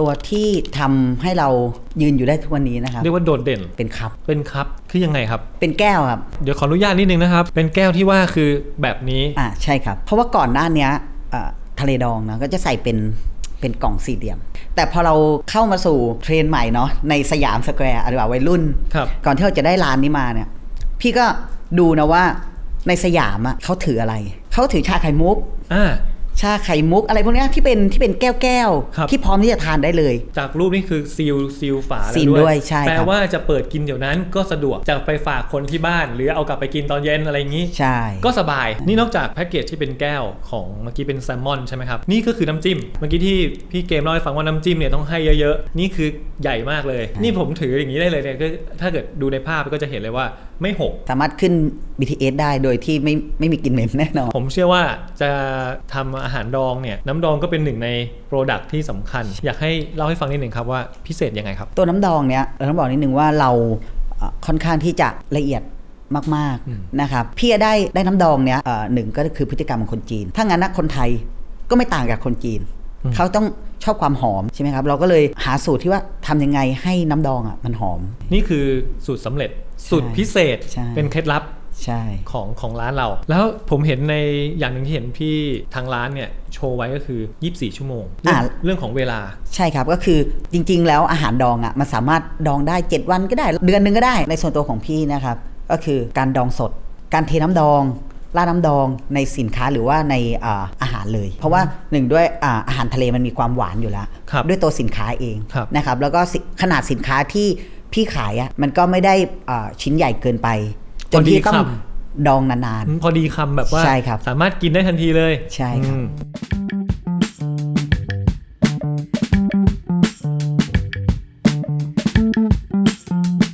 ตัวที่ทำให้เรายืนอยู่ได้ทุกวันนี้นะครับเรียกว่าโดดเด่นเป็นคัพเป็นครับคือยังไงครับ เป็นแก้วครับ เดี๋ยวขออนุญาตนิดนึงนะครับ เป็นแก้วที่ว่าคือแบบนี้อ่าใช่ครับ เพราะว่าก่อนหน้าเนี้ยอ่าทะเลดองนะก็จะใส่เป็นเป็นกล่องสี่เหลี่ยม แต่พอเราเข้ามาสู่เทรนด์ใหม่เนาะในสยามสแควร์หรือว่าวัยรุ่นครับก่อนที่เราจะได้ร้านนี้มาเนี่ยพี่ก็ดูนะว่าในสยามอะเขาถืออะไร เขาถือชาไข่มุกอ่า ชาไข่มุกอะไรพวกเนี้ยที่เป็นที่เป็นแก้วแก้วๆครับที่พร้อมที่จะทานได้เลย จากรูปนี่คือซีลซีลฝาแล้วซีลด้วยใช่ครับแปลว่าจะเปิดกินเดี๋ยวนั้นก็สะดวกจะไปฝากคนที่บ้าน หรือเอากลับไปกินตอนเย็นอะไรอย่างนี้ใช่ก็สบาย นี่นอกจากแพ็กเกจที่เป็นแก้วของเมื่อกี้เป็นแซลมอนใช่ไหมครับนี่ก็คือน้ำจิ้มเมื่อกี้ที่พี่เกมเล่าให้ฟังว่าน้ำจิ้มเนี่ยต้องให้เยอะๆนี่คือใหญ่มากเลย นี่ผมถืออย่างนี้ได้เลยเนี่ยก็ถ้าเกิดดูในภาพก็จะเห็นเลยว่าไม่หกสามารถขึ้น BTS ได้โดยที่ไม่ไม่มีกลิ่นเหม็นแน่นอนผมเชื่อว่าจะทำอาหารดองเนี่ยน้ำดองก็เป็นหนึ่งในโปรดักที่สำคัญ อยากให้เล่าให้ฟังนิดหนึ่งครับว่าพิเศษยังไงครับ ตัวน้ำดองเนี้ยเราต้องบอกนิดนึงว่าเราเอ่อค่อนข้างที่จะละเอียดมากอืมๆนะครับพี่ได้ได้น้ำดองเนี้ยเอ่อหนึ่งก็คือพฤติกรรมของคนจีน ถ้างั้นนะคนไทยก็ไม่ต่างจากคนจีน เขาต้องชอบความหอมใช่ไหมครับ เราก็เลยหาสูตรที่ว่าทำยังไงให้น้ำดองอะมันหอม นี่คือสูตรสำเร็จสูตรพิเศษใช่เป็นเคล็ดลับ ใช่ของของร้านเรา แล้วผมเห็นในอย่างหนึ่งที่เห็นพี่ทางร้านเนี่ยโชว์ไว้ก็คือ 24 ชั่วโมงเรื่องเรื่องของเวลาใช่ครับก็คือจริง ๆ แล้วอาหารดองอะมันสามารถดองได้ 7 วันก็ได้ เดือนหนึ่งก็ได้ในส่วนตัวของพี่นะครับ ก็คือการดองสด การเทน้ำดองราดน้ำดองในสินค้าหรือว่าในอาอาหารเลย เพราะว่าหนึ่งด้วยอาอาหารทะเลมันมีความหวานอยู่แล้วครับด้วยตัวสินค้าเองครับนะครับแล้วก็สิขนาดสินค้าที่พี่ขายอะมันก็ไม่ได้อ่าชิ้นใหญ่เกินไป จนที่ต้องดองนานพอดีคำแบบว่าใช่ครับสามารถกินได้ทันทีเลย ใช่ครับอืม